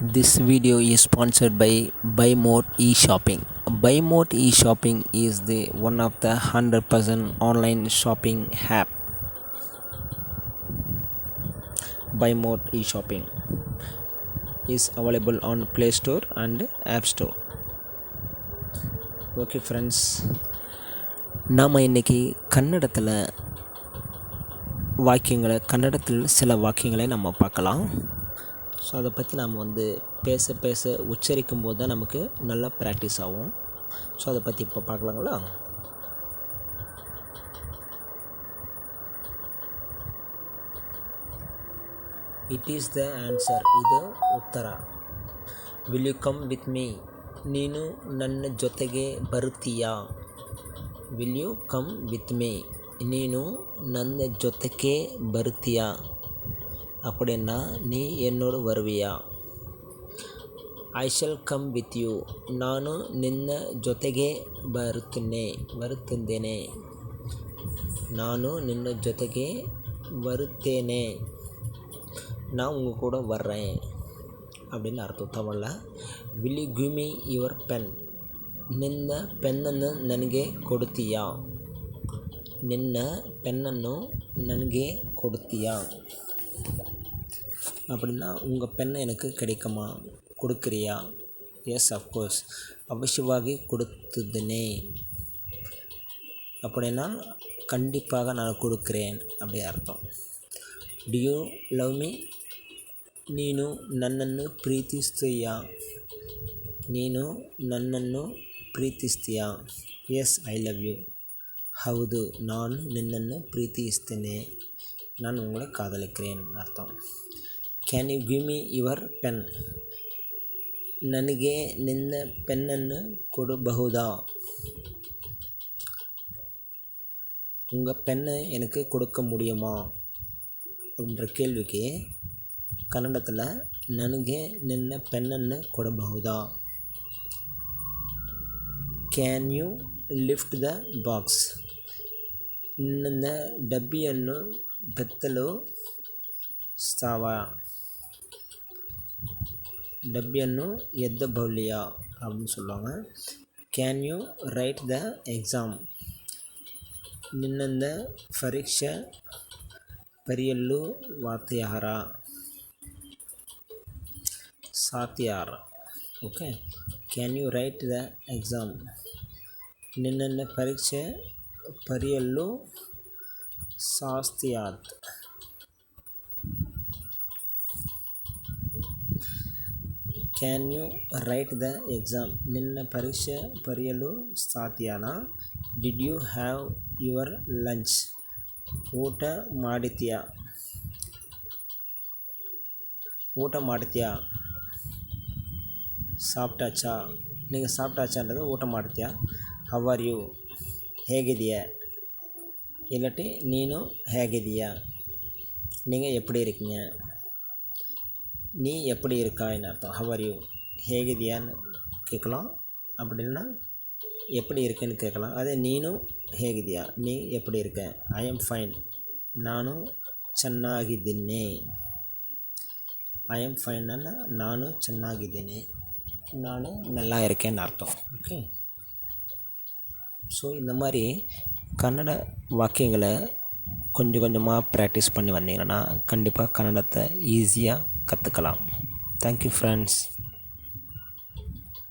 This video is sponsored by Buy More e-shopping. Buy More e-shopping is the one of the 100% online shopping app. Buy More e-shopping is available on Play Store and App Store. Okay friends நாம் இன்றைக்கி கன்னடத்தில் வாக்கியங்களை கன்னடத்தில் சில வாக்கியங்களை நம்ம பார்க்கலாம் so அதை பற்றி நாம் வந்து பேச பேச உச்சரிக்கும் போது தான் நமக்கு நல்லா ப்ராக்டிஸ் ஆகும் ஸோ அதை பற்றி இப்போ பார்க்கலாங்களா ಇಟ್ ಈಸ್ ದ ಆನ್ಸರ್ ಇದು ಉತ್ತರ will you come with me ನೀನು ನನ್ನ ಜೊತೆಗೆ ಬರುತ್ತೀಯಾ will you come with me ನೀನು ನನ್ನ ಜೊತೆಗೆ ಬರುತ್ತೀಯಾ அப்படின்னா நீ என்னோடு வருவியா I shall come with you ನಾನು ನಿನ್ನ ಜೊತೆಗೆ ಬರುತ್ತೇನೆ ಬರುತ್ತಿದ್ದೇನೆ ನಾನು ನಿನ್ನ ಜೊತೆಗೆ வருத்தேனே நான் உங்கள் கூட வர்றேன் அப்படின்னு ಅರ್ಥ தமிழில் will you give me your pen ನಿನ್ನ ಪೆನ್ನನ್ನು ನನಗೆ ಕೊಡುತ್ತೀಯಾ ನಿನ್ನ ಪೆನ್ನನ್ನು ನನಗೆ ಕೊಡುತ್ತೀಯಾ அப்படின்னா உங்கள் பெண்ணை எனக்கு கிடைக்குமா? கொடுக்குறியா? எஸ் அஃப்கோர்ஸ் அவசியவாகி கொடுத்துதுனே. அப்படின்னா கண்டிப்பாக நான் கொடுக்குறேன் அப்படி அர்த்தம். ಡಿಯೋ ಲವ್ ಮೀ நன்னன்னு ನನ್ನನ್ನು நீனு நன்னன்னு ನನ್ನನ್ನು எஸ் ஐ லவ் யூ ஹவுது ಹೌದು ನಾನು ನಿನ್ನನ್ನು ಪ್ರೀತಿಸ್ತೇನೆ ನಾನು ಉಂಗಳೆ ಕಾದಲಿಕ್ರೇನ್ ಅರ್ಥ can you give me your pen ನನಗೆ ನಿನ್ನ ಪೆನ್ನನ್ನು ಕೊಡಬಹುದಾ உங்கள் பெண்ணை எனக்கு கொடுக்க முடியுமா அப்படின்ற கேள்விக்கு கன்னடத்தில் ನನಗೆ ನಿನ್ನ ಪೆನ್ನನ್ನು ಕೊಡಬಹುದಾ can you lift the box ನನ್ನ ಡಬ್ಬಿಯನ್ನು ಬೆತ್ತಲು ಸಾವ டபிள்யூன்னு எத்த பவுல்லையா அப்படின்னு சொல்லுவாங்க. Can you write the exam ನಿನ್ನಂದ ಪರೀಕ್ಷೆ ಬರೆಯಲು ವಾರ್ತೆಯಾರ? ಸಾತ್ಯಾರ. Okay can you write the exam ನಿನ್ನನ್ನು ಪರೀಕ್ಷೆ ಬರೆಯಲು ಶಾಸ್ತಿಯಾತ್ can you write the exam ನಿನ್ನ ಪರೀಕ್ಷೆ ಬರೆಯಲು ಸಾಧ್ಯನಾ did you have your lunch ಊಟ ಮಾಡಿದ್ಯಾ ಊಟ ಮಾಡ್ತೀಯಾ ಸಾಪ್ಟಾಚಾ நீங்கள் சாப்பிட்டாச்சான்றது ಊಟ ಮಾಡ್ತೀಯಾ ಹವ್ ಆರ್ ಯು ಹೇಗಿದೆಯಾ ಇಲ್ಲಟಿ ನೀನು ಹೇಗಿದೆಯಾ நீங்கள் எப்படி இருக்கீங்க நீ எப்படி இருக்காய்னு அர்த்தம். ஹவர் யூ ஹேகிதியான்னு கேட்கலாம். அப்படி இல்லைன்னா எப்படி இருக்குன்னு கேட்கலாம். அதே நீனும் ஹேகிதியா. நீ எப்படி இருக்க? ஐ எம் ஃபைன் நானும் ಚೆನ್ನಾಗಿದ್ದೀನಿ ஐ எம் ಫೈನ್ நானும் ನಾನು நானும் நல்லா இருக்கேன்னு அர்த்தம். ஓகே ஸோ இந்த மாதிரி கன்னட வாக்கியங்களை கொஞ்சம் கொஞ்சமாக ப்ராக்டிஸ் பண்ணி வந்தீங்கன்னா கண்டிப்பாக கன்னடத்தை ஈஸியாக கற்றுக்கலாம் தேங்க்யூ ஃப்ரெண்ட்ஸ்